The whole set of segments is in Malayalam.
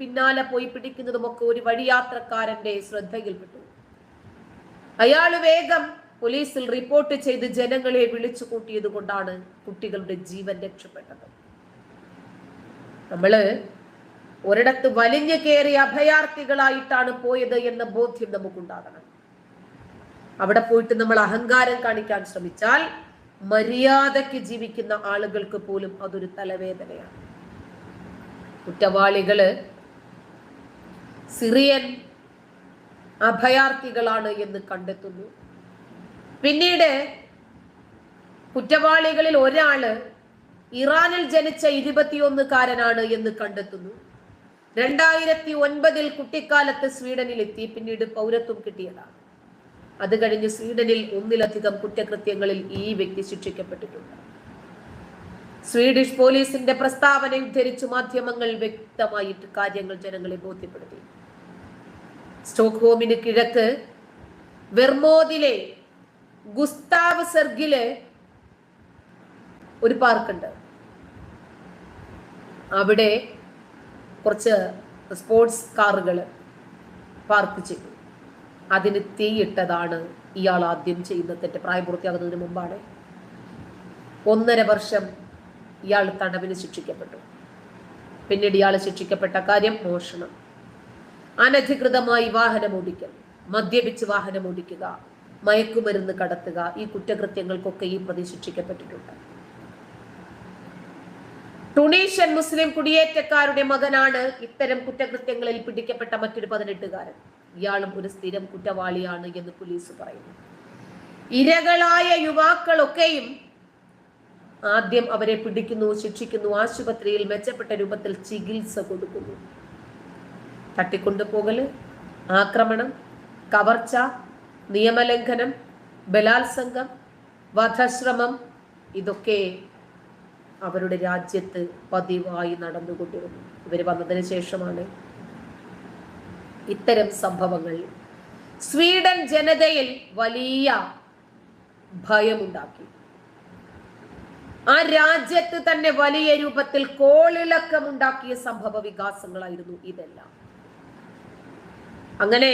പിന്നാലെ പോയി പിടിക്കുന്നതുമൊക്കെ ഒരു വഴിയാത്രക്കാരന്റെ ശ്രദ്ധയിൽപ്പെട്ടു. അയാൾ വേഗം പോലീസിൽ റിപ്പോർട്ട് ചെയ്ത് ജനങ്ങളെ വിളിച്ചു കൂട്ടിയത് കൊണ്ടാണ് കുട്ടികളുടെ ജീവൻ രക്ഷപ്പെട്ടത്. നമ്മൾ ഒരിടത്ത് വലിഞ്ഞു കയറിയ അഭയാർത്ഥികളായിട്ടാണ് പോയത് എന്ന ബോധ്യം നമുക്കുണ്ടാകണം. അവിടെ പോയിട്ട് നമ്മൾ അഹങ്കാരം കാണിക്കാൻ ശ്രമിച്ചാൽ മര്യാദയ്ക്ക് ജീവിക്കുന്ന ആളുകൾക്ക് പോലും അതൊരു തലവേദനയാണ്. കുറ്റവാളികൾ സിറിയൻ അഭയാർത്ഥികളാണ് എന്ന് കണ്ടെത്തുന്നു. പിന്നീട് കുറ്റവാളികളിൽ ഒരാൾ ഇറാനിൽ ജനിച്ച ഇരുപത്തിയൊന്നുകാരനാണ് എന്ന് കണ്ടെത്തുന്നു. രണ്ടായിരത്തി ഒൻപതിൽ കുട്ടിക്കാലത്ത് സ്വീഡനിൽ എത്തി പിന്നീട് പൗരത്വം കിട്ടിയതാണ്. അത് കഴിഞ്ഞ് സ്വീഡനിൽ ഒന്നിലധികം കുറ്റകൃത്യങ്ങളിൽ ഈ വ്യക്തി ശിക്ഷിക്കപ്പെട്ടിട്ടുണ്ട്. സ്വീഡിഷ് പോലീസിന്റെ പ്രസ്താവന ഉദ്ധരിച്ച് മാധ്യമങ്ങൾ വ്യക്തമായിട്ട് കാര്യങ്ങൾ ജനങ്ങളെ ബോധ്യപ്പെടുത്തി. സ്റ്റോക്ക്ഹോമിന് കിഴക്ക് വെർമോദിലെ ഗുസ്താവ് സെർഗിൽ ഒരു പാർക്കുണ്ട്. അവിടെ കുറച്ച് സ്പോർട്സ് കാറുകൾ പാർക്ക് ചെയ്തു. അതിന് തീയിട്ടതാണ് ഇയാൾ ആദ്യം ചെയ്യുന്ന തെറ്റ്. പ്രായപൂർത്തിയാകുന്നതിന് മുമ്പാണ്. ഒന്നര വർഷം ഇയാൾ തടവിന് ശിക്ഷിക്കപ്പെട്ടു. പിന്നീട് ഇയാൾ ശിക്ഷിക്കപ്പെട്ട കാര്യം മോഷണം. അനധികൃതമായി വാഹനം ഓടിക്കൽ മദ്യപിച്ച് വാഹനം ഓടിക്കുക മയക്കുമരുന്ന് കടത്തുക. ഈ കുറ്റകൃത്യങ്ങൾക്കൊക്കെ ഈ പ്രതി ശിക്ഷിക്കപ്പെട്ടിട്ടുണ്ട്. ടുണീഷ്യൻ മുസ്ലിം കുടിയേറ്റക്കാരുടെ മകനാണ് ഇത്തരം കുറ്റകൃത്യങ്ങളിൽ പിടിക്കപ്പെട്ട മറ്റൊരു പതിനെട്ടുകാരൻ. ഇയാളും ഒരു സ്ഥിരം കുറ്റവാളിയാണ് എന്ന് പോലീസ് പറയുന്നു. ഇരകളായ യുവാക്കളൊക്കെയും ആദ്യം അവരെ പിടിക്കുന്നു ശിക്ഷിക്കുന്നു ആശുപത്രിയിൽ മെച്ചപ്പെട്ട രൂപത്തിൽ ചികിത്സ കൊടുക്കുന്നു. തട്ടിക്കൊണ്ടുപോകൽ ആക്രമണം കവർച്ച നിയമലംഘനം ബലാത്സംഗം വധശ്രമം ഇതൊക്കെ അവരുടെ രാജ്യത്ത് പതിവായി നടന്നുകൊണ്ടിരുന്നു. ഇവർ വന്നതിന് ശേഷമാണ് ഇത്തരം സംഭവങ്ങൾ. സ്വീഡൻ ജനതയിൽ വലിയ ഭയമുണ്ടാക്കി. ആ രാജ്യത്ത് തന്നെ വലിയ രൂപത്തിൽ കോളിളക്കമുണ്ടാക്കിയ സംഭവ വികാസങ്ങളായിരുന്നു ഇതെല്ലാം. അങ്ങനെ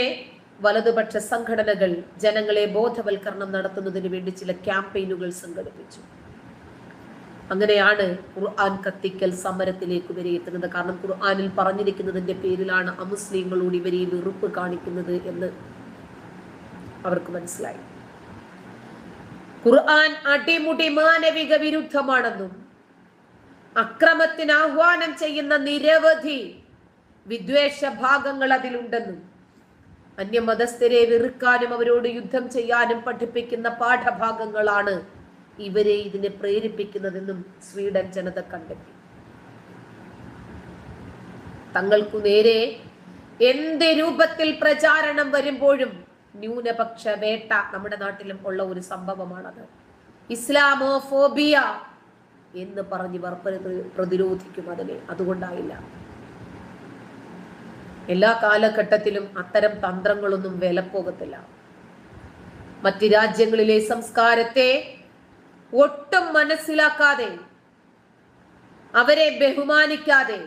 വലതുപക്ഷ സംഘടനകൾ ജനങ്ങളെ ബോധവൽക്കരണം നടത്തുന്നതിന് വേണ്ടി ചില ക്യാമ്പയിനുകൾ സംഘടിപ്പിച്ചു. അങ്ങനെയാണ് ഖുർആൻ കത്തിക്കൽ സമരത്തിലേക്ക് വരെ എത്തുന്നത്. കാരണം ഖുർആനിൽ പറഞ്ഞിരിക്കുന്നതിന്റെ പേരിലാണ് അമുസ്ലിങ്ങളോട് ഇവരെ വെറുപ്പ് കാണിക്കുന്നത് എന്ന് അവർക്ക് മനസ്സിലായി. ഖുർആൻ അടിമുടി മാനവിക വിരുദ്ധമാണെന്നും അക്രമത്തിന് ആഹ്വാനം ചെയ്യുന്ന നിരവധി വിദ്വേഷ ഭാഗങ്ങൾ അതിലുണ്ടെന്നും അന്യമതസ്ഥരെ വെറുക്കാനും അവരോട് യുദ്ധം ചെയ്യാനും പഠിപ്പിക്കുന്ന പാഠഭാഗങ്ങളാണ് ഇവരെ ഇതിനെ പ്രേരിപ്പിക്കുന്നതെന്നും സ്വീഡൻ ജനത കണ്ടെത്തി. തങ്ങൾക്കു നേരെ എന്ത് രൂപത്തിൽ പ്രചാരണം വരുമ്പോഴും ന്യൂനപക്ഷ വേട്ട നമ്മുടെ നാട്ടിലും ഉള്ള ഒരു സംഭവമാണത്. ഇസ്ലാമോഫോബിയ എന്ന് പറഞ്ഞ് ഇവർ പ്രതി- പ്രതിരോധിക്കും അതിനെ. അതുകൊണ്ടായില്ല. എല്ലാ കാലഘട്ടത്തിലും അത്തരം തന്ത്രങ്ങളൊന്നും വിലപ്പോകത്തില്ല. മറ്റ് രാജ്യങ്ങളിലെ സംസ്കാരത്തെ ഒട്ടും മനസ്സിലാക്കാതെ അവരെ ബഹുമാനിക്കാതെ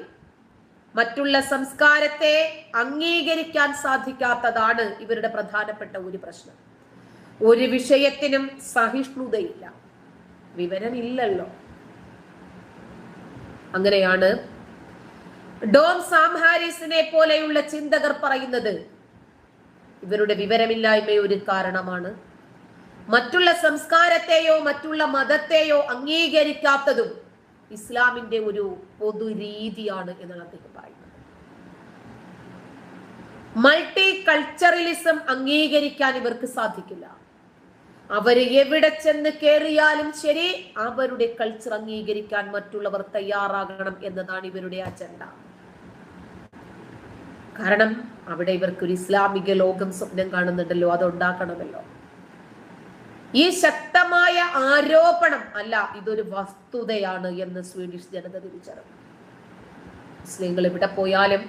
മറ്റുള്ള സംസ്കാരത്തെ അംഗീകരിക്കാൻ സാധിക്കാത്തതാണ് ഇവരുടെ പ്രധാനപ്പെട്ട ഒരു പ്രശ്നം. ഒരു വിഷയത്തിനും സഹിഷ്ണുതയില്ല. വിവരമില്ലല്ലോ. അങ്ങനെയാണ് ഡോം സാം ഹാരിസിനെ പോലെയുള്ള ചിന്തകർ പറയുന്നത് ഇവരുടെ വിവരമില്ലായ്മ ഒരു കാരണമാണ്. മറ്റുള്ള സംസ്കാരത്തെയോ മറ്റുള്ള മതത്തെയോ അംഗീകരിക്കാത്തതും ഇസ്ലാമിന്റെ ഒരു പൊതു രീതിയാണ് എന്നാണ് അദ്ദേഹം പറയുന്നത്. മൾട്ടി കൾച്ചറലിസം അംഗീകരിക്കാൻ ഇവർക്ക് സാധിക്കില്ല. അവർ എവിടെ ചെന്ന് കയറിയാലും ശരി അവരുടെ കൾച്ചർ അംഗീകരിക്കാൻ മറ്റുള്ളവർ തയ്യാറാകണം എന്നതാണ് ഇവരുടെ അജണ്ട. കാരണം അവിടെ ഇവർക്ക് ഒരു ഇസ്ലാമിക ലോകം സ്വപ്നം കാണുന്നുണ്ടല്ലോ അത് ഉണ്ടാക്കണമല്ലോ. ഈ ശക്തമായ ആരോപണം അല്ല ഇതൊരു വസ്തുതയാണ് എന്ന് സ്വീഡിഷ് ജനത തിരിച്ചറിഞ്ഞു. മുസ്ലിങ്ങൾ എവിടെ പോയാലും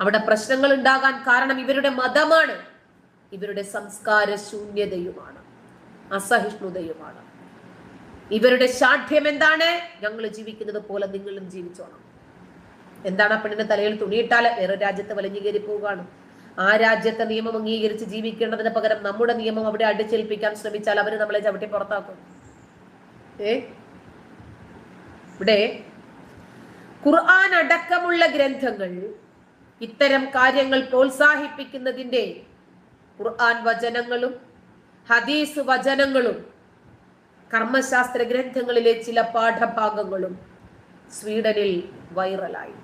അവിടെ പ്രശ്നങ്ങൾ ഉണ്ടാകാൻ കാരണം ഇവരുടെ മതമാണ്. ഇവരുടെ സംസ്കാര ശൂന്യതയുമാണ് അസഹിഷ്ണുതയുമാണ്. ഇവരുടെ ശാഠ്യം എന്താണ്? ഞങ്ങൾ ജീവിക്കുന്നത് പോലെ നിങ്ങളും ജീവിച്ചോണം. എന്താണ് ആ പെണ്ണിന്റെ തലയിൽ തുണിയിട്ടാൽ വേറെ രാജ്യത്ത് വലിഞ്ഞു പോവുകയാണ്. ആ രാജ്യത്തെ നിയമം അംഗീകരിച്ച് ജീവിക്കേണ്ടതിന് പകരം നമ്മുടെ നിയമം അവിടെ അടിച്ചേൽപ്പിക്കാൻ ശ്രമിച്ചാൽ അവർ നമ്മളെ ചവിട്ടി പുറത്താക്കും. ഏ? ഇവിടെ ഖുർആൻ അടക്കമുള്ള ഗ്രന്ഥങ്ങൾ ഇത്തരം കാര്യങ്ങൾ പ്രോത്സാഹിപ്പിക്കുന്നതിന്റെ ഖുർആൻ വചനങ്ങളും ഹദീസ് വചനങ്ങളും കർമ്മശാസ്ത്ര ഗ്രന്ഥങ്ങളിലെ ചില പാഠഭാഗങ്ങളും സ്വീഡനിൽ വൈറലായി.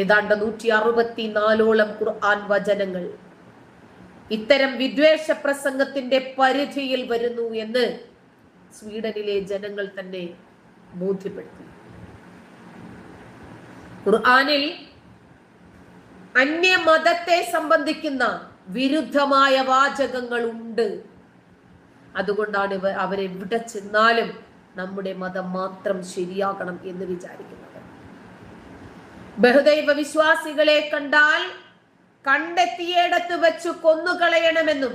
ഏതാണ്ട് നൂറ്റി അറുപത്തിനാലോളം ഖുർആൻ വചനങ്ങൾ. ഇത്തരം വിദ്വേഷ പ്രസംഗത്തിന്റെ പരിധിയിൽ വരുന്നു എന്ന് സ്വീഡനിലെ ജനങ്ങൾ തന്നെ ബോധ്യപ്പെടുത്തി. ഖുർആാനിൽ അന്യ മതത്തെ സംബന്ധിക്കുന്ന വിരുദ്ധമായ വാചകങ്ങൾ ഉണ്ട് അതുകൊണ്ടാണ് അവരെവിടെ ചെന്നാലും നമ്മുടെ മതം മാത്രം ശരിയാകണം എന്ന് വിചാരിക്കുന്നത്. ബഹുദൈവ വിശ്വാസികളെ കണ്ടാൽ കണ്ടെത്തിയിടത്ത് വെച്ച് കൊന്നുകളയണമെന്നും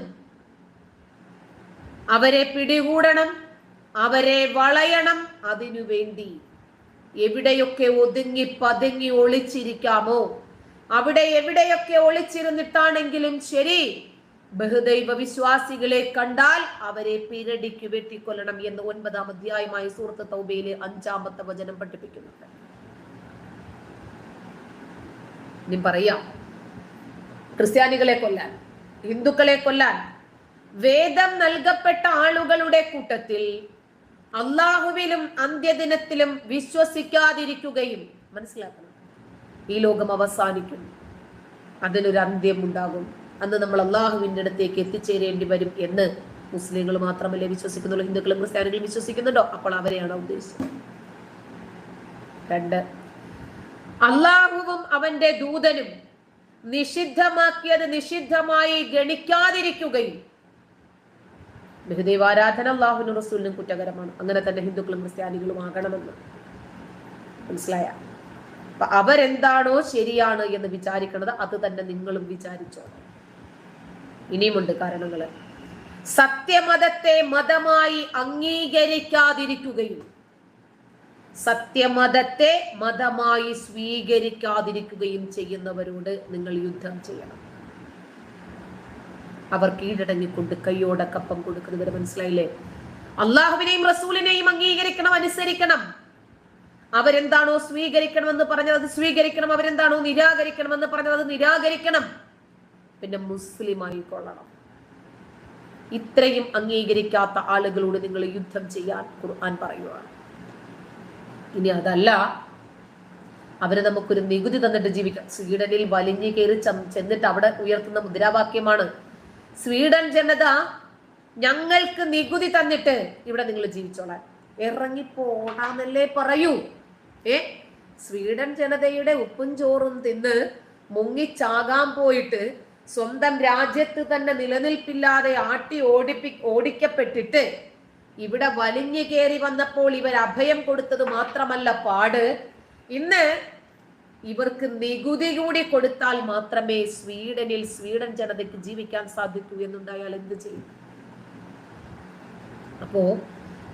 അവരെ പിടികൂടണം അവരെ വളയണം അതിനു വേണ്ടി. എവിടെയൊക്കെ ഒതുങ്ങി പതുങ്ങി ഒളിച്ചിരിക്കാമോ? അവിടെ എവിടെയൊക്കെ ഒളിച്ചിരുന്നിട്ടാണെങ്കിലും ശരി ബഹുദൈവ വിശ്വാസികളെ കണ്ടാൽ അവരെ പിരടിക്ക് വെട്ടിക്കൊല്ലണം എന്ന് ഒൻപതാം അധ്യായമായ സുഹൃത്ത് തൗബയിലെ അഞ്ചാമത്തെ വചനം പഠിപ്പിക്കുന്നുണ്ട്. ഇനി പറയാം. ക്രിസ്ത്യാനികളെ കൊല്ലാൻ ഹിന്ദുക്കളെ കൊല്ലാൻ വേദം നൽകപ്പെട്ട ആളുകളുടെ കൂട്ടത്തിൽ അള്ളാഹുവിലും അന്ത്യദിനത്തിലും വിശ്വസിക്കാതിരിക്കുകയും മനസ്സിലാക്കണം. ഈ ലോകം അവസാനിക്കും അതിനൊരു അന്ത്യം ഉണ്ടാകും അന്ന് നമ്മൾ അള്ളാഹുവിന്റെ അടുത്തേക്ക് എത്തിച്ചേരേണ്ടി വരും എന്ന് മുസ്ലിങ്ങൾ മാത്രമല്ലേ വിശ്വസിക്കുന്നുള്ളൂ? ഹിന്ദുക്കളും ക്രിസ്ത്യാനികളും വിശ്വസിക്കുന്നുണ്ടോ? അപ്പോൾ അവരെയാണ് ഉദ്ദേശിച്ചത്? രണ്ട് അള്ളാഹുവും അവന്റെ ദൂതനും നിഷിദ്ധമാക്കിയത് നിഷിദ്ധമായി ഗണിക്കാതിരിക്കുകയും. ബഹുദൈവാരാധന അള്ളാഹുവിനും റസൂലിനും കുറ്റകരമാണ്. അങ്ങനെ തന്നെ ഹിന്ദുക്കളും ക്രിസ്ത്യാനികളും ആകണമെന്ന്. മനസ്സിലായ? അപ്പൊ അവരെന്താണോ ശരിയാണ് എന്ന് വിചാരിക്കുന്നത് അത് തന്നെ നിങ്ങളും വിചാരിച്ചോ? ഇനിയുമുണ്ട് കാരണങ്ങൾ. സത്യമതത്തെ മതമായി അംഗീകരിക്കാതിരിക്കുകയും. സത്യമതത്തെ മതമായി സ്വീകരിക്കാതിരിക്കുകയും ചെയ്യുന്നവരോട് നിങ്ങൾ യുദ്ധം ചെയ്യണം. അവർ കീഴടങ്ങിക്കൊണ്ട് കയ്യോടെ കപ്പം കൊടുക്കുന്നവര് മനസ്സിലായില്ലേ? അള്ളാഹുവിനെയും റസൂലിനെയും അംഗീകരിക്കണം അനുസരിക്കണം. അവരെന്താണോ സ്വീകരിക്കണമെന്ന് പറഞ്ഞത് അത് സ്വീകരിക്കണം അവരെന്താണോ നിരാകരിക്കണമെന്ന് പറഞ്ഞത് അത് നിരാകരിക്കണം. പിന്നെ മുസ്ലിം ആയിക്കൊള്ളണം. ഇത്രയും അംഗീകരിക്കാത്ത ആളുകളോട് നിങ്ങൾ യുദ്ധം ചെയ്യാൻ ഖുർആൻ പറയുകയാണ് ഇനി അതല്ല. അവർ നമുക്കൊരു നികുതി തന്നിട്ട് ജീവിക്കാം. സ്വീഡനിൽ വലിഞ്ഞു കയറി ചെന്നിട്ട് അവിടെ ഉയർത്തുന്ന മുദ്രാവാക്യമാണ് സ്വീഡൻ ജനത ഞങ്ങൾക്ക് നികുതി തന്നിട്ട് ഇവിടെ നിങ്ങൾ ജീവിച്ചോളാൻ. ഇറങ്ങി പോടാന്നല്ലേ പറയൂ. ഏ? സ്വീഡൻ ജനതയുടെ ഉപ്പും ചോറും തിന്ന് മുങ്ങിച്ചാകാൻ പോയിട്ട് സ്വന്തം രാജ്യത്ത് തന്നെ നിലനിൽപ്പില്ലാതെ ആട്ടി ഓടിപ്പി ഓടിക്കപ്പെട്ടിട്ട് ഇവിടെ വലിഞ്ഞു കയറി വന്നപ്പോൾ ഇവർ അഭയം കൊടുത്തത് മാത്രമല്ല പാട്. ഇന്ന് ഇവർക്ക് നികുതി കൂടി കൊടുത്താൽ മാത്രമേ സ്വീഡനിൽ സ്വീഡൻ ജനതയ്ക്ക് ജീവിക്കാൻ സാധിക്കൂ എന്നുണ്ടായാൽ എന്ത് ചെയ്യും? അപ്പോ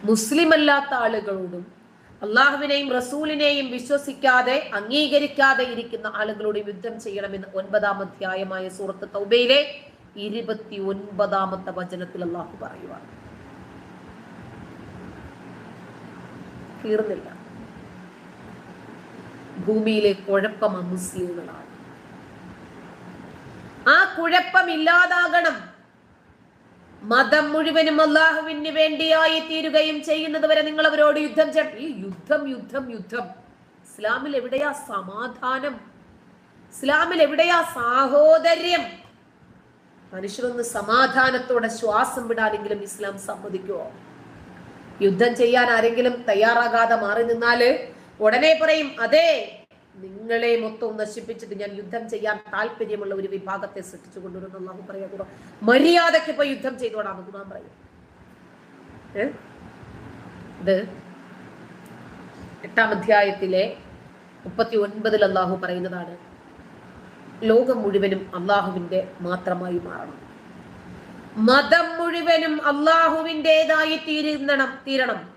മുസ്ലിം അല്ലാത്ത ആളുകളോടും അള്ളാഹുവിനെയും റസൂലിനെയും വിശ്വസിക്കാതെ അംഗീകരിക്കാതെ ഇരിക്കുന്ന ആളുകളോട് യുദ്ധം ചെയ്യണമെന്ന് ഒൻപതാം അധ്യായമായ സൂറത്ത് തൗബയിലെ ഇരുപത്തി ഒൻപതാമത്തെ വചനത്തിൽ അള്ളാഹു പറയുവാണ് തീർന്നില്ല. ഭൂമിയിലെ കുഴപ്പം മുസ്ലിങ്ങളാണ് ആ കുഴപ്പം ഇല്ലാതാകണം. മതം മുഴുവനും അള്ളാഹുവിന് വേണ്ടിയായി തീരുകയും ചെയ്യുന്നത് വരെ നിങ്ങൾ അവരോട് യുദ്ധം ചെയ്യണം. ഈ യുദ്ധം യുദ്ധം യുദ്ധം. ഇസ്ലാമിൽ എവിടെയാ സമാധാനം? ഇസ്ലാമിൽ എവിടെയാ സാഹോദര്യം? മനുഷ്യരൊന്ന് സമാധാനത്തോടെ ശ്വാസം വിടാനെങ്കിലും ഇസ്ലാം സമ്മതിക്കുമോ യുദ്ധം ചെയ്യാൻ ആരെങ്കിലും തയ്യാറാകാതെ മാറി നിന്നാൽ ഉടനെ പറയും അതെ നിങ്ങളെ മൊത്തം നശിപ്പിച്ചിട്ട് ഞാൻ യുദ്ധം ചെയ്യാൻ താല്പര്യമുള്ള ഒരു വിഭാഗത്തെ സൃഷ്ടിച്ചു കൊണ്ടുവരുന്ന അള്ളാഹു പറയാ കൂടെ മര്യാദയ്ക്ക് ഇപ്പൊ യുദ്ധം ചെയ്തോടാന്ന് ഖുർആൻ പറയും. ഇത് എട്ടാം അധ്യായത്തിലെ മുപ്പത്തി ഒൻപതിൽ അള്ളാഹു പറയുന്നതാണ് ലോകം മുഴുവനും അള്ളാഹുവിന്റെ മാത്രമായി മാറണം. മതം മുഴുവനും അള്ളാഹുവിന്റെതായി തീരുന്നണം തീരണം.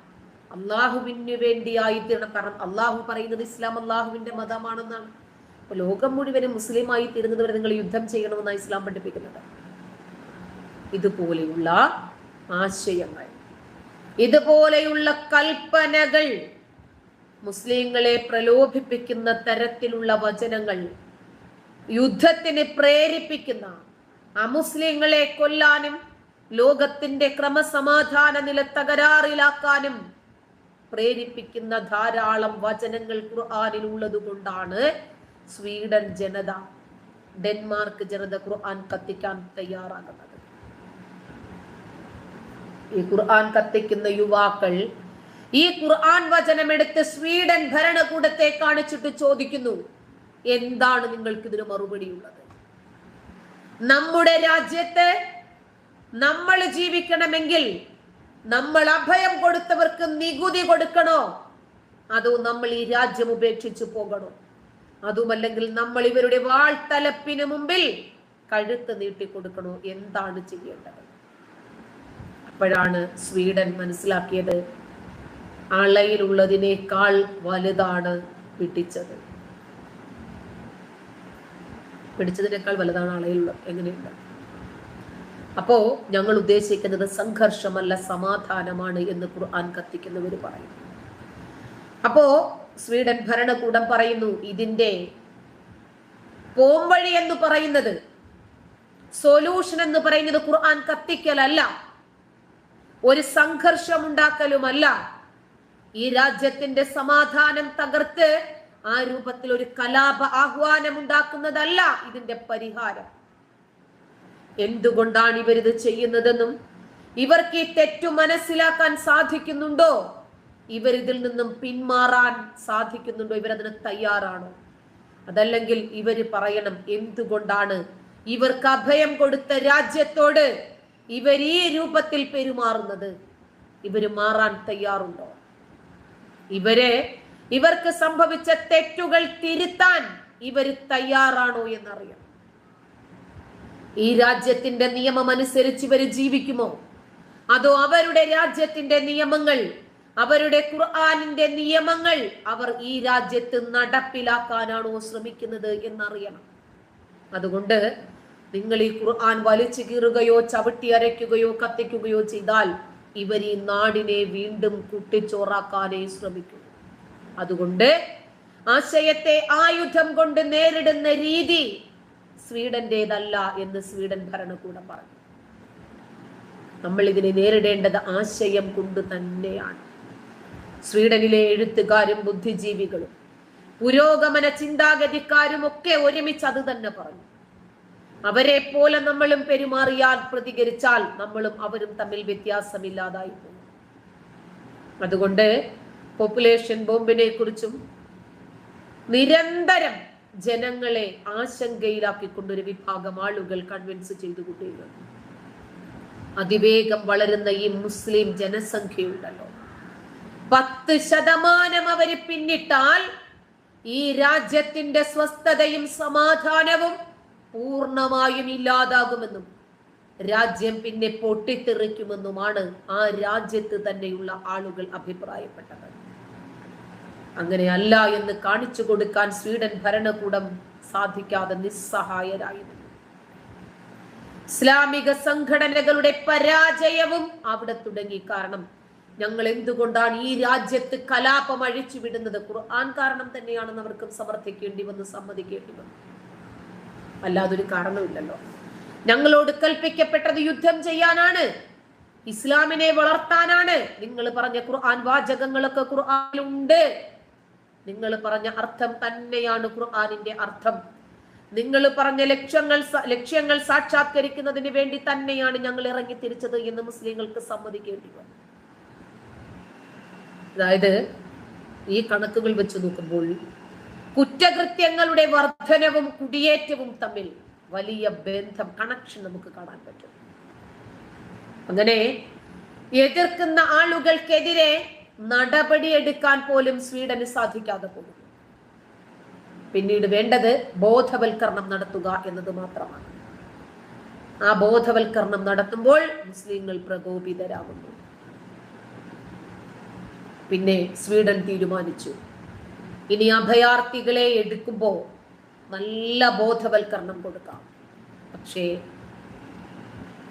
അള്ളാഹുവിന് വേണ്ടിയായി തീരണം. കാരണം അള്ളാഹു പറയുന്നത് ഇസ്ലാം അള്ളാഹുവിന്റെ മതമാണെന്നാണ്. അപ്പൊ ലോകം മുഴുവനും മുസ്ലിമായി തീരുന്നത് വരെ നിങ്ങൾ യുദ്ധം ചെയ്യണമെന്നാണ് ഇസ്ലാം പഠിപ്പിക്കുന്നത്. ഇതുപോലെയുള്ള ആശയങ്ങൾ ഇതുപോലെയുള്ള കൽപ്പനകൾ മുസ്ലിങ്ങളെ പ്രലോഭിപ്പിക്കുന്ന തരത്തിലുള്ള വചനങ്ങൾ യുദ്ധത്തിന് പ്രേരിപ്പിക്കുന്ന അമുസ്ലിങ്ങളെ കൊല്ലാനും ലോകത്തിന്റെ ക്രമസമാധാന നില തകരാറിലാക്കാനും പ്രേരിപ്പിക്കുന്ന ധാരാളം വചനങ്ങൾ ഖുർആാനിൽ ഉള്ളത് കൊണ്ടാണ് സ്വീഡൻ ജനത ഡെൻമാർക്ക് ജനത ഖുർആൻ കത്തിക്കാൻ തയ്യാറാകുന്നത്. ഈ ഖുർആൻ കത്തിക്കുന്ന യുവാക്കൾ ഈ ഖുർആൻ വചനം എടുത്ത് സ്വീഡൻ ഭരണകൂടത്തെ കാണിച്ചിട്ട് ചോദിക്കുന്നു എന്താണ് നിങ്ങൾക്ക് ഇതിന് മറുപടിയുള്ളത്? നമ്മുടെ രാജ്യത്ത് നമ്മൾ ജീവിക്കണമെങ്കിൽ നമ്മൾ അഭയം കൊടുത്തവർക്ക് നികുതി കൊടുക്കണോ? അതോ നമ്മൾ ഈ രാജ്യം ഉപേക്ഷിച്ചു പോകണോ? അതുമല്ലെങ്കിൽ നമ്മൾ ഇവരുടെ വാൾത്തലപ്പിന് മുമ്പിൽ കഴുത്ത് നീട്ടി കൊടുക്കണോ? എന്താണ് ചെയ്യേണ്ടത്? അപ്പോഴാണ് സ്വീഡൻ മനസ്സിലാക്കിയത് അളയിലുള്ളതിനേക്കാൾ വലുതാണ് പിടിച്ചത്. പിടിച്ചതിനേക്കാൾ വലുതാണ് അളയിലുള്ളത് എങ്ങനെയുണ്ട്? അപ്പോ ഞങ്ങൾ ഉദ്ദേശിക്കുന്നത് സംഘർഷമല്ല സമാധാനമാണ് എന്ന് ഖുർആൻ കത്തിക്കുന്നവർ പറയും. അപ്പോ സ്വീഡൻ ഭരണകൂടം പറയുന്നു ഇതിന്റെ പോംവഴി എന്ന് പറയുന്നത് സൊല്യൂഷൻ എന്ന് പറയുന്നത് ഖുർആൻ കത്തിക്കലല്ല ഒരു സംഘർഷം ഉണ്ടാക്കലുമല്ല ഈ രാജ്യത്തിന്റെ സമാധാനം തകർത്ത് ആ രൂപത്തിൽ ഒരു കലാപ ആഹ്വാനം ഉണ്ടാക്കുന്നതല്ല ഇതിന്റെ പരിഹാരം. എന്തുകൊണ്ടാണ് ഇവരിത് ചെയ്യുന്നതെന്നും ഇവർക്ക് ഈ തെറ്റു മനസ്സിലാക്കാൻ സാധിക്കുന്നുണ്ടോ? ഇവരിതിൽ നിന്നും പിന്മാറാൻ സാധിക്കുന്നുണ്ടോ? ഇവരതിന് തയ്യാറാണോ? അതല്ലെങ്കിൽ ഇവർ പറയണം എന്തുകൊണ്ടാണ് ഇവർക്ക് അഭയം കൊടുത്ത രാജ്യത്തോട് ഇവർ ഈ രൂപത്തിൽ പെരുമാറുന്നത്? ഇവർ മാറാൻ തയ്യാറുണ്ടോ? ഇവരെ ഇവർക്ക് സംഭവിച്ച തെറ്റുകൾ തിരുത്താൻ ഇവർ തയ്യാറാണോ എന്നറിയാം ഈ രാജ്യത്തിന്റെ നിയമം അനുസരിച്ച് ഇവർ ജീവിക്കുമോ? അതോ അവരുടെ രാജ്യത്തിന്റെ നിയമങ്ങൾ അവരുടെ ഖുർആാനിന്റെ നിയമങ്ങൾ അവർ ഈ രാജ്യത്ത് നടപ്പിലാക്കാനാണോ ശ്രമിക്കുന്നത് എന്നറിയണം. അതുകൊണ്ട് നിങ്ങൾ ഈ ഖുർആൻ വലിച്ചു കീറുകയോ ചവിട്ടി അരയ്ക്കുകയോ കത്തിക്കുകയോ ചെയ്താൽ ഇവർ ഈ നാടിനെ വീണ്ടും കുട്ടിച്ചോറാക്കാനേ ശ്രമിക്കും. അതുകൊണ്ട് ആശയത്തെ ആയുധം കൊണ്ട് നേരിടുന്ന രീതി സ്വീഡന്റേതല്ല എന്ന് സ്വീഡൻ ഭരണകൂടം പറഞ്ഞു. നമ്മൾ ഇതിനെ നേരിടേണ്ടത് ആശയം കൊണ്ട് തന്നെയാണ്. സ്വീഡനിലെ എഴുത്തുകാരും ബുദ്ധിജീവികളും പുരോഗമന ചിന്താഗതിക്കാരും ഒക്കെ ഒരുമിച്ച് അത് തന്നെ പറഞ്ഞു. അവരെ പോലെ നമ്മളും പെരുമാറിയാൽ പ്രതികരിച്ചാൽ നമ്മളും അവരും തമ്മിൽ വ്യത്യാസമില്ലാതായി പോകും. അതുകൊണ്ട് പോപ്പുലേഷൻ ബോംബിനെ കുറിച്ചും നിരന്തരം ജനങ്ങളെ ആശങ്കയിലാക്കിക്കൊണ്ടൊരു വിഭാഗം ആളുകൾ കൺവിൻസ് ചെയ്തുകൊണ്ടിരുന്നു അതിവേഗം വളരുന്ന ഈ മുസ്ലിം ജനസംഖ്യയുണ്ടല്ലോ. പത്ത് ശതമാനം അവർ പിന്നിട്ടാൽ ഈ രാജ്യത്തിന്റെ സ്വസ്ഥതയും സമാധാനവും പൂർണമായും ഇല്ലാതാകുമെന്നും രാജ്യം പിന്നെ പൊട്ടിത്തെറിക്കുമെന്നുമാണ് ആ രാജ്യത്ത് തന്നെയുള്ള ആളുകൾ അഭിപ്രായപ്പെട്ടത്. അങ്ങനെയല്ല എന്ന് കാണിച്ചു കൊടുക്കാൻ സ്വീഡൻ ഭരണകൂടം സാധിക്കാതെ നിസ്സഹായരായിരുന്നു. ഇസ്ലാമിക സംഘടനകളുടെ പരാജയവും അവിടെ തുടങ്ങി. കാരണം ഞങ്ങൾ എന്തുകൊണ്ടാണ് ഈ രാജ്യത്ത് കലാപം അഴിച്ചു വിടുന്നത്? ഖുർആൻ കാരണം തന്നെയാണെന്ന് അവർക്കും സമർത്ഥിക്കേണ്ടി വന്ന് സമ്മതിക്കേണ്ടി വന്നു. അല്ലാതൊരു കാരണമില്ലല്ലോ ഞങ്ങളോട് കൽപ്പിക്കപ്പെട്ടത് യുദ്ധം ചെയ്യാനാണ്. ഇസ്ലാമിനെ വളർത്താനാണ്. നിങ്ങൾ പറഞ്ഞ ഖുർആൻ വാചകങ്ങളൊക്കെ ഖുർആനിലുണ്ട്. നിങ്ങൾ പറഞ്ഞ അർത്ഥം തന്നെയാണ് ഖുർആാനിന്റെ അർത്ഥം. നിങ്ങൾ പറഞ്ഞ ലക്ഷ്യങ്ങൾ ലക്ഷ്യങ്ങൾ സാക്ഷാത്കരിക്കുന്നതിന് വേണ്ടി തന്നെയാണ് ഞങ്ങൾ ഇറങ്ങി തിരിച്ചത് എന്ന് മുസ്ലിങ്ങൾക്ക് സമ്മതിക്കേണ്ടി വന്നു. അതായത് ഈ കണക്കുകൾ വെച്ച് നോക്കുമ്പോൾ കുറ്റകൃത്യങ്ങളുടെ വർധനവും കുടിയേറ്റവും തമ്മിൽ വലിയ ബന്ധം കണക്ഷൻ നമുക്ക് കാണാൻ പറ്റും. അങ്ങനെ എതിർക്കുന്ന ആളുകൾക്കെതിരെ നടപടിയെടുക്കാൻ പോലും സ്വീഡന് സാധിക്കാതെ പോകും പിന്നീട് വേണ്ടത് ബോധവൽക്കരണം നടത്തുക എന്നത് മാത്രമാണ്. ആ ബോധവൽക്കരണം നടത്തുമ്പോൾ മുസ്ലിങ്ങൾ പ്രകോപിതരാകുന്നു. പിന്നെ സ്വീഡൻ തീരുമാനിച്ചു. ഇനി അഭയാർത്ഥികളെ എടുക്കുമ്പോൾ നല്ല ബോധവൽക്കരണം കൊടുക്കാം. പക്ഷേ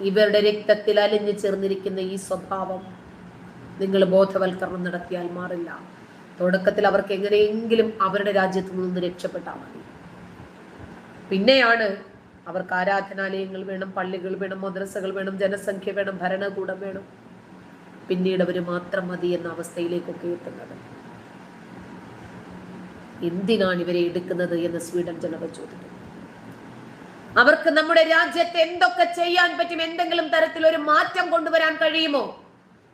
ഇവരുടെ രക്തത്തിൽ അലിഞ്ഞു ചേർന്നിരിക്കുന്ന ഈ സ്വഭാവം നിങ്ങൾ ബോധവൽക്കരണം നടത്തിയാൽ മാറില്ല. തുടക്കത്തിൽ അവർക്ക് എങ്ങനെയെങ്കിലും അവരുടെ രാജ്യത്തു നിന്ന് രക്ഷപ്പെട്ടാൽ മതി. പിന്നെയാണ് അവർക്ക് ആരാധനാലയങ്ങൾ വേണം പള്ളികൾ വേണം മദ്രസകൾ വേണം ജനസംഖ്യ വേണം ഭരണകൂടം വേണം. പിന്നീട് അവർ മാത്രം മതി എന്ന അവസ്ഥയിലേക്കൊക്കെ എത്തുന്നത്. എന്തിനാണ് ഇവരെ എടുക്കുന്നത് എന്ന് സ്വീഡൻ ജനത ചോദിക്കുന്നു. അവർക്ക് നമ്മുടെ രാജ്യത്ത് എന്തൊക്കെ ചെയ്യാൻ പറ്റും എന്തെങ്കിലും തരത്തിൽ ഒരു മാറ്റം കൊണ്ടുവരാൻ കഴിയുമോ?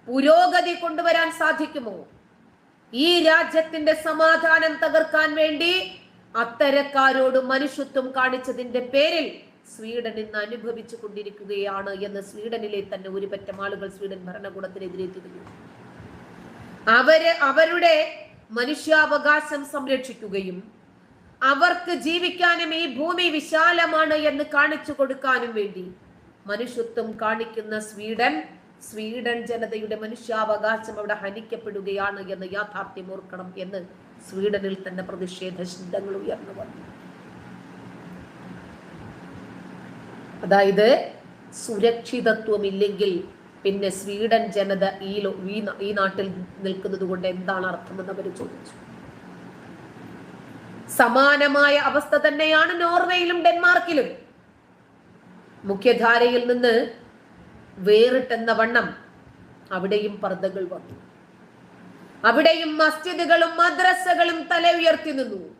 പുരോഗതി കൊണ്ടുവരാൻ സാധിക്കുമോ? ഈ രാജ്യത്തിന്റെ സമാധാനം തകർക്കാൻ വേണ്ടി അത്തരക്കാരോട് മനുഷ്യത്വം കാണിച്ചതിന്റെ പേരിൽ സ്വീഡൻ ഇന്ന് അനുഭവിച്ചു കൊണ്ടിരിക്കുകയാണ് എന്ന് സ്വീഡനിലെ തന്നെ ഒരു പറ്റം ആളുകൾ സ്വീഡൻ ഭരണകൂടത്തിനെതിരെ തിരിഞ്ഞു അവർ അവരുടെ മനുഷ്യാവകാശം സംരക്ഷിക്കുകയും അവർക്ക് ജീവിക്കാനും ഈ ഭൂമി വിശാലമാണ് എന്ന് കാണിച്ചു കൊടുക്കാനും വേണ്ടി മനുഷ്യത്വം കാണിക്കുന്ന സ്വീഡൻ സ്വീഡൻ ജനതയുടെ മനുഷ്യാവകാശം അവിടെ ഹനിക്കപ്പെടുകയാണ് എന്ന് യാഥാർത്ഥ്യം ഓർക്കണം എന്ന് സ്വീഡനിൽ തന്നെ പ്രതിഷേധ ശബ്ദങ്ങൾ ഉയർന്നു വന്നു. അതായത് സുരക്ഷിതത്വമില്ലെങ്കിൽ പിന്നെ സ്വീഡൻ ജനത ഈ ഈ നാട്ടിൽ നിൽക്കുന്നത് കൊണ്ട് എന്താണ് അർത്ഥമെന്ന് അവർ ചോദിച്ചു. സമാനമായ അവസ്ഥ തന്നെയാണ് നോർവേയിലും ഡെൻമാർക്കിലും. മുഖ്യധാരയിൽ നിന്ന് വേറിട്ടെന്ന വണ്ണം അവിടെയും പർദ്ദകൾ വന്നു. അവിടെയും മസ്ജിദുകളും മദ്രസകളും തല ഉയർത്തി നിന്നു.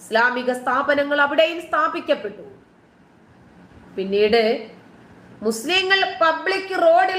ഇസ്ലാമിക സ്ഥാപനങ്ങൾ അവിടെയും സ്ഥാപിക്കപ്പെട്ടു. പിന്നീട് മുസ്ലിങ്ങൾ പബ്ലിക് റോഡിൽ